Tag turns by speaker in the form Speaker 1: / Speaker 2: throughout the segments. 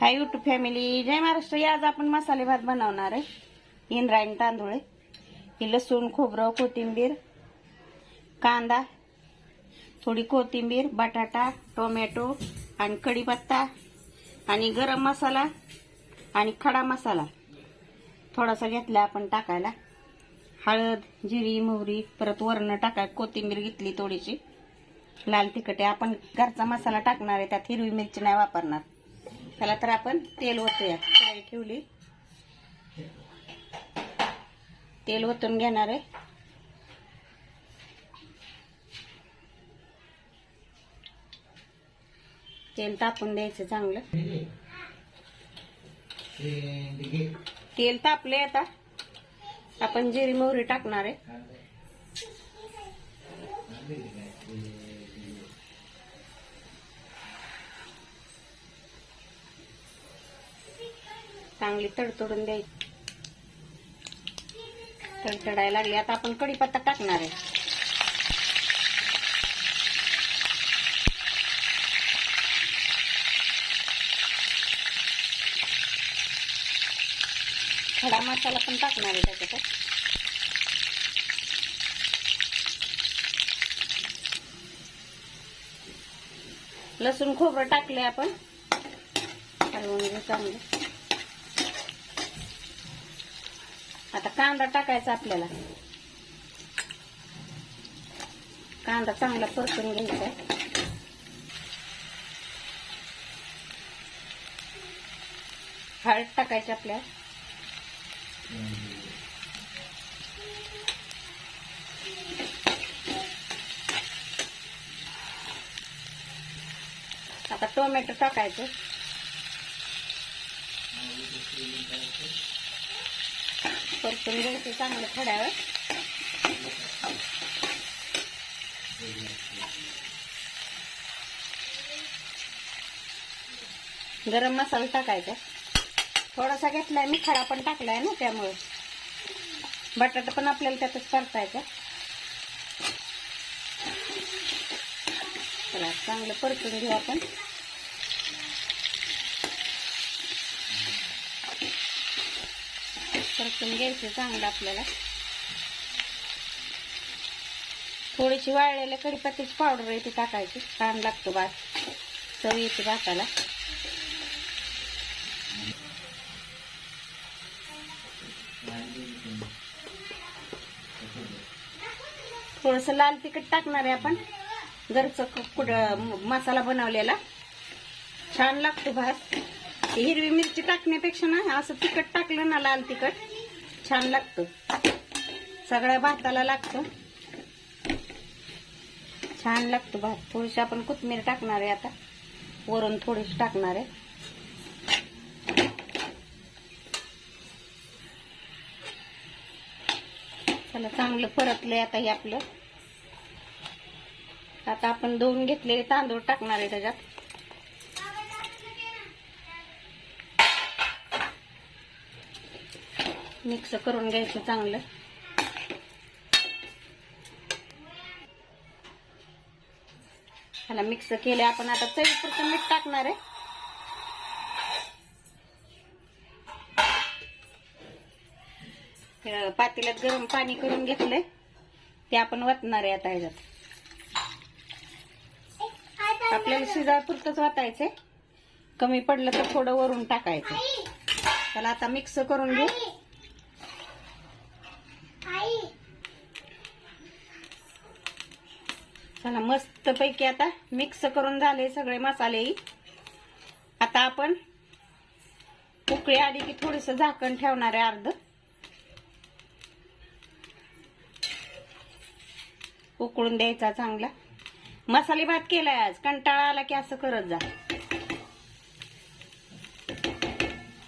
Speaker 1: हाय YouTube family जय महाराष्ट्र. आज आपण मसाले भात बनवणार आहे. इंद्रायणी तांदूळ आहे. ही लसूण खोबरं कोथिंबीर कांदा थोडी कोथिंबीर बटाटा टोमॅटो आणि कढीपत्ता आणि गरम मसाला आणि खडा मसाला. थोडासा घेतला आपण टाकायला. हळद जिरी मोहरी परत वरणं टाकाय कोथिंबीर घेतली थोडीशी. लाल तिखटे आपण घरचा मसाला टाकणार आहे. त्यात हिरवी मिरची नाही वापरणार. त्याला तर आपण तेल ओतूया कढाई ठेवली. तेल ओतून घेणार आहे. तेल तापून द्यायचं चांगलं. तेल तापले आता. आपण जिरी मोहरी टाकणार आहे. चांगली तडतडून द्यायची. तडतडायला लागली. आता आपण कढीपत्ता टाकणार आहे. खडा मसाला पण टाकणार आहे त्याच्यात. लसूण खोबरं टाकले आपण. हलवून घेऊ चांगलं. आता कांदा टाकायचा आपल्याला. कांदा चांगला परतून घ्यायचा. आहे. हळद टाकायची आपल्याला. आता टोमॅटो टाकायचं. परतून घ्यायचं चांगलं थोड्या वेळ गरम मसाला टाकायचा. थोडासा घेतलाय मी खडा पण टाकलाय ना त्यामुळे. बटाटा पण आपल्याला त्यातच परतायचा. चला चांगलं परतून घेऊ आपण. परतून घ्यायचं चांगलं आपल्याला. थोडीशी वाळलेल्या कडीपत्त्याची पावडर येते टाकायची छान लागतो भात चव येते भाताला. थोडस लाल तिखट टाकणार आहे आपण. घरचं कुड मसाला बनवलेला. छान लागतो भात. हिरवी मिरची टाकण्यापेक्षा ना असं तिखट टाकलं ना लाल तिखट छान लागतं. सगळ्या भाताला लागतं. छान लागतो भात. थोडीशी आपण कोथमीर टाकणार आहे आता. वरून थोडीशी टाकणार आहे. चला चांगलं परतलंय आता हे आपलं. आता आपण दोन घेतलेले तांदूळ टाकणार आहे त्याच्यात. मिक्स करून घ्यायचं चांगलं. ह्याला मिक्स केले आपण आता चवीपुरतं मीठ टाकणार आहे. पातेल्यात गरम पाणी करून घेतलंय. ते आपण वतणार आहे आता ह्याच्यात. आपल्याला शिजायपुरतंच वाटायचंय कमी पडलं तर थोडं वरून टाकायचं. त्याला आता मिक्स करून घेऊ. चला मस्त पैकी आता मिक्स करून झाले सगळे मसाले. आता आपण उकळी आली की थोडस झाकण ठेवणार आहे अर्ध. उकळून द्यायचा चांगला. मसाले भात केलाय आज. कंटाळा आला की असं करत जा.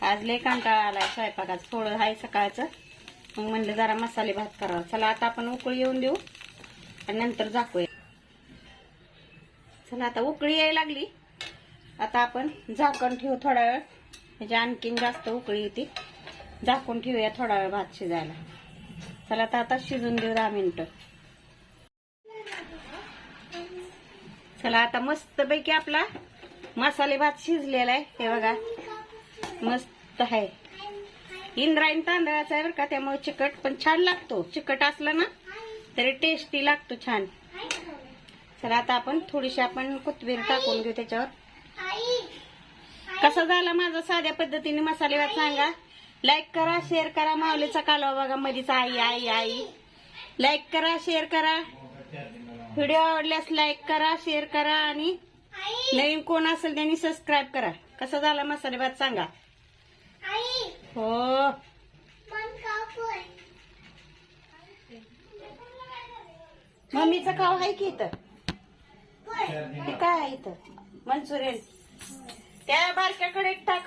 Speaker 1: आज लय कंटाळा आलाय स्वयंपाकाच. थोडं आहे सकाळचं. मग म्हणलं जरा मसाले भात करावा. चला आता आपण उकळी येऊन देऊ आणि नंतर झाकूया. चला आता उकळी यायला लागली. आता आपण झाकण ठेवू थोडा वेळ. म्हणजे आणखीन जास्त उकळी येते. झाकून ठेवूया थोडा वेळ भात शिजायला. चला आता आता शिजून देऊ दहा मिनिटं. चला आता मस्त पैकी आपला मसाले भात शिजलेला आहे. हे बघा मस्त आहे. इंद्रायण तांदळाचा आहे बरं का त्यामुळे चिकट पण छान लागतो. चिकट असला ना तरी टेस्टी लागतो छान. चला आता आपण थोडीशी आपण कोथिंबीर टाकून घेऊ त्याच्यावर. कसा झाला माझा साध्या पद्धतीने मसाले भात सांगा? लाईक करा शेअर करा माऊलीचा कालवा बघा मधीच आई आई आई. लाईक करा शेअर करा. व्हिडिओ आवडल्यास लाईक करा शेअर करा आणि नवीन कोण असेल त्यांनी सबस्क्राईब करा. कसा झाला मसाले भात सांगा? हो. मम्मीचा खाव आहे की इथं? हे काय आहे इथं? मंचुरियन. त्या बारक्याकडे एक टाक.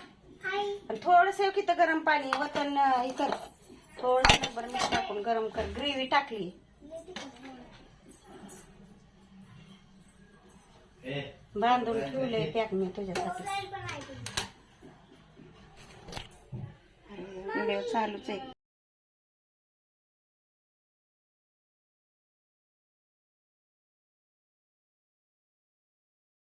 Speaker 1: थोडस किती गरम पाणी वतन हे कर. थोडस बरं मीठ टाकून गरम कर. ग्रेव्ही टाकली. बांधून ठेवले पॅक मी तुझ्यासाठी. व्हिडिओ चालूच आहे.